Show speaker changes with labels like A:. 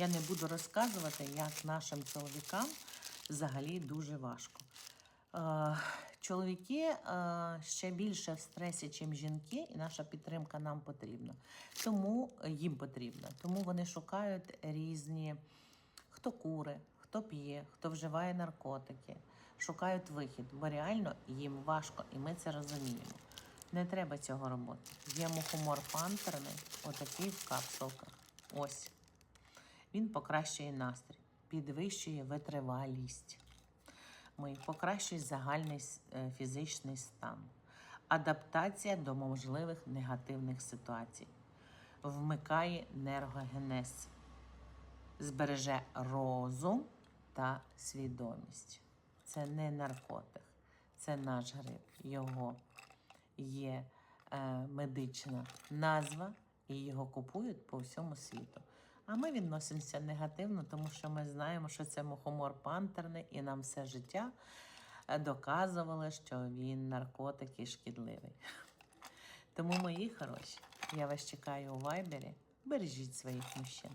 A: Я не буду розказувати, як нашим чоловікам взагалі дуже важко. Е, Чоловіки е, ще більше в стресі, ніж жінки, і наша підтримка нам потрібна. Тому їм потрібна. Тому вони шукають різні, хто кури, хто п'є, хто вживає наркотики, шукають вихід, бо реально їм важко, і ми це розуміємо. Не треба цього робити. Є мухомор пантерний, отакий в капсулках. Ось. Він покращує настрій, підвищує витривалість. Ми покращує загальний е, фізичний стан, адаптація до можливих негативних ситуацій, вмикає нергогенез, збереже розум та свідомість. Це не наркотик, це наш гриб. Його є е, медична назва, і його купують по всьому світу. А ми відносимося негативно, тому що ми знаємо, що це мухомор пантерний, і нам все життя е, доказували, що він наркотик і шкідливий. Тому, мої хороші, я вас чекаю у вайбері. Бережіть своїх мужчин.